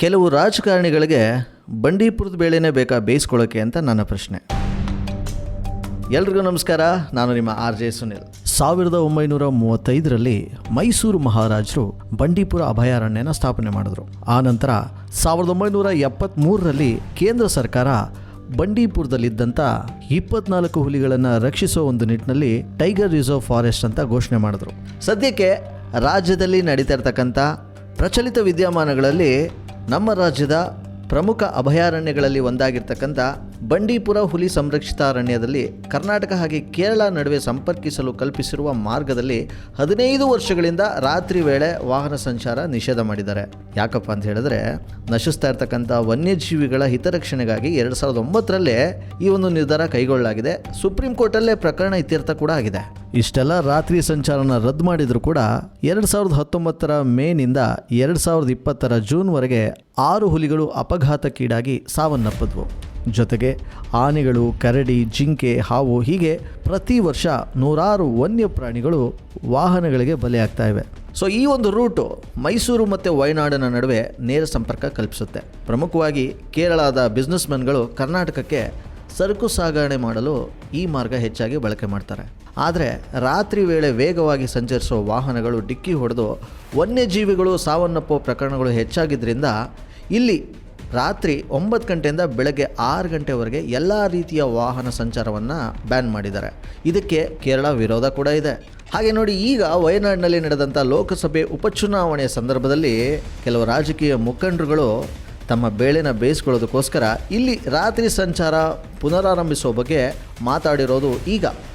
ಕೆಲವು ರಾಜಕಾರಣಿಗಳಿಗೆ ಬಂಡೀಪುರದ ಬೇಳೆನೇ ಬೇಕಾ ಬೇಯಿಸ್ಕೊಳ್ಳೋಕೆ ಅಂತ ನನ್ನ ಪ್ರಶ್ನೆ. ಎಲ್ರಿಗೂ ನಮಸ್ಕಾರ, ನಾನು ನಿಮ್ಮ ಆರ್ ಜೆ ಸುನಿಲ್. ಸಾವಿರದ ಒಂಬೈನೂರ ಮೂವತ್ತೈದರಲ್ಲಿ ಮೈಸೂರು ಮಹಾರಾಜರು ಬಂಡೀಪುರ ಅಭಯಾರಣ್ಯನ ಸ್ಥಾಪನೆ ಮಾಡಿದ್ರು. ಆ ನಂತರ ಸಾವಿರದ ಒಂಬೈನೂರ ಎಪ್ಪತ್ತ್ಮೂರರಲ್ಲಿ ಕೇಂದ್ರ ಸರ್ಕಾರ ಬಂಡೀಪುರದಲ್ಲಿದ್ದಂಥ ಇಪ್ಪತ್ನಾಲ್ಕು ಹುಲಿಗಳನ್ನು ರಕ್ಷಿಸೋ ಒಂದು ನಿಟ್ಟಿನಲ್ಲಿ ಟೈಗರ್ ರಿಸರ್ವ್ ಫಾರೆಸ್ಟ್ ಅಂತ ಘೋಷಣೆ ಮಾಡಿದ್ರು. ಸದ್ಯಕ್ಕೆ ರಾಜ್ಯದಲ್ಲಿ ನಡೀತಾ ಇರ್ತಕ್ಕಂಥ ಪ್ರಚಲಿತ ವಿದ್ಯಮಾನಗಳಲ್ಲಿ ನಮ್ಮ ರಾಜ್ಯದ ಪ್ರಮುಖ ಅಭಯಾರಣ್ಯಗಳಲ್ಲಿ ಒಂದಾಗಿರ್ತಕ್ಕಂಥ ಬಂಡೀಪುರ ಹುಲಿ ಸಂರಕ್ಷಿತ ಅರಣ್ಯದಲ್ಲಿ ಕರ್ನಾಟಕ ಹಾಗೆ ಕೇರಳ ನಡುವೆ ಸಂಪರ್ಕಿಸಲು ಕಲ್ಪಿಸಿರುವ ಮಾರ್ಗದಲ್ಲಿ ಹದಿನೈದು ವರ್ಷಗಳಿಂದ ರಾತ್ರಿ ವೇಳೆ ವಾಹನ ಸಂಚಾರ ನಿಷೇಧ ಮಾಡಿದ್ದಾರೆ. ಯಾಕಪ್ಪ ಅಂತ ಹೇಳಿದ್ರೆ ನಶಿಸ್ತಾ ಇರ್ತಕ್ಕಂಥ ವನ್ಯಜೀವಿಗಳ ಹಿತರಕ್ಷಣೆಗಾಗಿ ಎರಡು ಸಾವಿರದ ಒಂಬತ್ತರಲ್ಲೇ ಈ ಒಂದು ನಿರ್ಧಾರ ಕೈಗೊಳ್ಳಲಾಗಿದೆ. ಸುಪ್ರೀಂ ಕೋರ್ಟಲ್ಲೇ ಪ್ರಕರಣ ಇತ್ಯರ್ಥ ಕೂಡ ಆಗಿದೆ. ಇಷ್ಟೆಲ್ಲ ರಾತ್ರಿ ಸಂಚಾರನ ರದ್ದು ಮಾಡಿದರೂ ಕೂಡ ಎರಡು ಸಾವಿರದ ಹತ್ತೊಂಬತ್ತರ ಮೇನಿಂದ ಎರಡು ಸಾವಿರದ ಇಪ್ಪತ್ತರ ಜೂನ್ವರೆಗೆ ಆರು ಹುಲಿಗಳು ಅಪಘಾತಕ್ಕೀಡಾಗಿ ಸಾವನ್ನಪ್ಪಿದ್ವು. ಜೊತೆಗೆ ಆನೆಗಳು, ಕರಡಿ, ಜಿಂಕೆ, ಹಾವು ಹೀಗೆ ಪ್ರತಿ ವರ್ಷ ನೂರಾರು ವನ್ಯ ಪ್ರಾಣಿಗಳು ವಾಹನಗಳಿಗೆ ಬಲಿಯಾಗ್ತಾ ಇವೆ. ಸೊ ಈ ಒಂದು ರೂಟು ಮೈಸೂರು ಮತ್ತು ವಯನಾಡಿನ ನಡುವೆ ನೇರ ಸಂಪರ್ಕ ಕಲ್ಪಿಸುತ್ತೆ. ಪ್ರಮುಖವಾಗಿ ಕೇರಳದ ಬಿಸ್ನೆಸ್ಮೆನ್ಗಳು ಕರ್ನಾಟಕಕ್ಕೆ ಸರಕು ಸಾಗಣೆ ಮಾಡಲು ಈ ಮಾರ್ಗ ಹೆಚ್ಚಾಗಿ ಬಳಕೆ ಮಾಡ್ತಾರೆ. ಆದರೆ ರಾತ್ರಿ ವೇಳೆ ವೇಗವಾಗಿ ಸಂಚರಿಸುವ ವಾಹನಗಳು ಡಿಕ್ಕಿ ಹೊಡೆದು ವನ್ಯಜೀವಿಗಳು ಸಾವನ್ನಪ್ಪುವ ಪ್ರಕರಣಗಳು ಹೆಚ್ಚಾಗಿದ್ದರಿಂದ ಇಲ್ಲಿ ರಾತ್ರಿ ಒಂಬತ್ತು ಗಂಟೆಯಿಂದ ಬೆಳಗ್ಗೆ ಆರು ಗಂಟೆವರೆಗೆ ಎಲ್ಲ ರೀತಿಯ ವಾಹನ ಸಂಚಾರವನ್ನು ಬ್ಯಾನ್ ಮಾಡಿದ್ದಾರೆ. ಇದಕ್ಕೆ ಕೇರಳ ವಿರೋಧ ಕೂಡ ಇದೆ. ಹಾಗೆ ನೋಡಿ, ಈಗ ವಯನಾಡಿನಲ್ಲಿ ನಡೆದಂಥ ಲೋಕಸಭೆ ಉಪಚುನಾವಣೆಯ ಸಂದರ್ಭದಲ್ಲಿ ಕೆಲವು ರಾಜಕೀಯ ಮುಖಂಡರುಗಳು ತಮ್ಮ ಬೇಳೆನ ಬೇಯಿಸ್ಕೊಳ್ಳೋದಕ್ಕೋಸ್ಕರ ಇಲ್ಲಿ ರಾತ್ರಿ ಸಂಚಾರ ಪುನರಾರಂಭಿಸುವ ಬಗ್ಗೆ ಮಾತಾಡಿರೋದು ಈಗ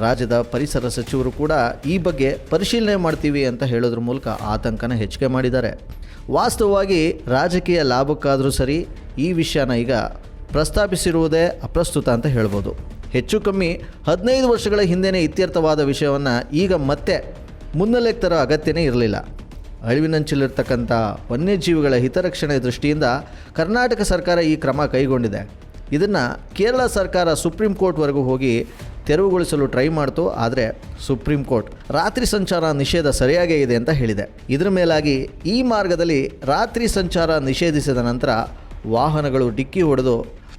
ರಾಜ್ಯದ ಪರಿಸರ ಸಚಿವರು ಕೂಡ ಈ ಬಗ್ಗೆ ಪರಿಶೀಲನೆ ಮಾಡ್ತೀವಿ ಅಂತ ಹೇಳೋದ್ರ ಮೂಲಕ ಆತಂಕನ ಹೆಚ್ಚಿಗೆ ಮಾಡಿದ್ದಾರೆ. ವಾಸ್ತವವಾಗಿ ರಾಜಕೀಯ ಲಾಭಕ್ಕಾದರೂ ಸರಿ ಈ ವಿಷಯನ ಈಗ ಪ್ರಸ್ತಾಪಿಸಿರುವುದೇ ಅಪ್ರಸ್ತುತ ಅಂತ ಹೇಳ್ಬೋದು. ಹೆಚ್ಚು ಕಮ್ಮಿ ಹದಿನೈದು ವರ್ಷಗಳ ಹಿಂದೆಯೇ ಇತ್ಯರ್ಥವಾದ ವಿಷಯವನ್ನು ಈಗ ಮತ್ತೆ ಮುನ್ನೆಲೆಗೆ ತರೋ ಅಗತ್ಯನೇ ಇರಲಿಲ್ಲ. ಅಳಿವಿನಂಚಿಲಿರ್ತಕ್ಕಂಥ ವನ್ಯಜೀವಿಗಳ ಹಿತರಕ್ಷಣೆ ದೃಷ್ಟಿಯಿಂದ ಕರ್ನಾಟಕ ಸರ್ಕಾರ ಈ ಕ್ರಮ ಕೈಗೊಂಡಿದೆ. ಇದನ್ನು ಕೇರಳ ಸರ್ಕಾರ ಸುಪ್ರೀಂ ಕೋರ್ಟ್ವರೆಗೂ ಹೋಗಿ ತೆರವುಗೊಳಿಸಲು ಟ್ರೈ ಮಾಡ್ತು, ಆದರೆ ಸುಪ್ರೀಂ ಕೋರ್ಟ್ ರಾತ್ರಿ ಸಂಚಾರ ನಿಷೇಧ ಸರಿಯಾಗೇ ಇದೆ ಅಂತ ಹೇಳಿದೆ. ಇದರ ಮೇಲಾಗಿ ಈ ಮಾರ್ಗದಲ್ಲಿ ರಾತ್ರಿ ಸಂಚಾರ ನಿಷೇಧಿಸಿದ ನಂತರ ವಾಹನಗಳು ಡಿಕ್ಕಿ ಹೊಡೆದು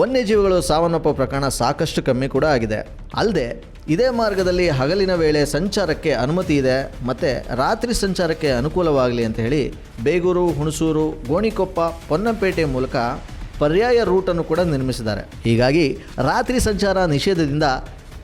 ವನ್ಯಜೀವಿಗಳು ಸಾವನ್ನಪ್ಪ ಪ್ರಕರಣ ಸಾಕಷ್ಟು ಕಮ್ಮಿ ಕೂಡ ಆಗಿದೆ. ಅಲ್ಲದೆ ಇದೇ ಮಾರ್ಗದಲ್ಲಿ ಹಗಲಿನ ವೇಳೆ ಸಂಚಾರಕ್ಕೆ ಅನುಮತಿ ಇದೆ, ಮತ್ತು ರಾತ್ರಿ ಸಂಚಾರಕ್ಕೆ ಅನುಕೂಲವಾಗಲಿ ಅಂತ ಹೇಳಿ ಬೇಗೂರು, ಹುಣಸೂರು, ಗೋಣಿಕೊಪ್ಪ, ಪೊನ್ನಂಪೇಟೆ ಮೂಲಕ ಪರ್ಯಾಯ ರೂಟನ್ನು ಕೂಡ ನಿರ್ಮಿಸಿದ್ದಾರೆ. ಹೀಗಾಗಿ ರಾತ್ರಿ ಸಂಚಾರ ನಿಷೇಧದಿಂದ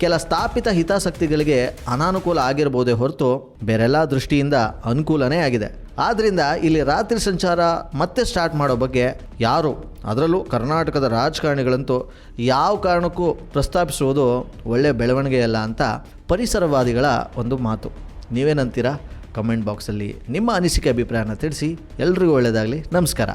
ಕೆಲ ಸ್ಥಾಪಿತ ಹಿತಾಸಕ್ತಿಗಳಿಗೆ ಅನಾನುಕೂಲ ಆಗಿರಬಹುದೇ ಹೊರತು ಬೇರೆಲ್ಲ ದೃಷ್ಟಿಯಿಂದ ಅನುಕೂಲನೇ ಆಗಿದೆ. ಆದ್ದರಿಂದ ಇಲ್ಲಿ ರಾತ್ರಿ ಸಂಚಾರ ಮತ್ತೆ ಸ್ಟಾರ್ಟ್ ಮಾಡೋ ಬಗ್ಗೆ ಯಾರು, ಅದರಲ್ಲೂ ಕರ್ನಾಟಕದ ರಾಜಕಾರಣಿಗಳಂತೂ ಯಾವ ಕಾರಣಕ್ಕೂ ಪ್ರಸ್ತಾಪಿಸುವುದು ಒಳ್ಳೆಯ ಬೆಳವಣಿಗೆಯಲ್ಲ ಅಂತ ಪರಿಸರವಾದಿಗಳ ಒಂದು ಮಾತು. ನೀವೇನಂತೀರಾ? ಕಮೆಂಟ್ ಬಾಕ್ಸಲ್ಲಿ ನಿಮ್ಮ ಅನಿಸಿಕೆ, ಅಭಿಪ್ರಾಯನ ತಿಳಿಸಿ. ಎಲ್ರಿಗೂ ಒಳ್ಳೆಯದಾಗಲಿ. ನಮಸ್ಕಾರ.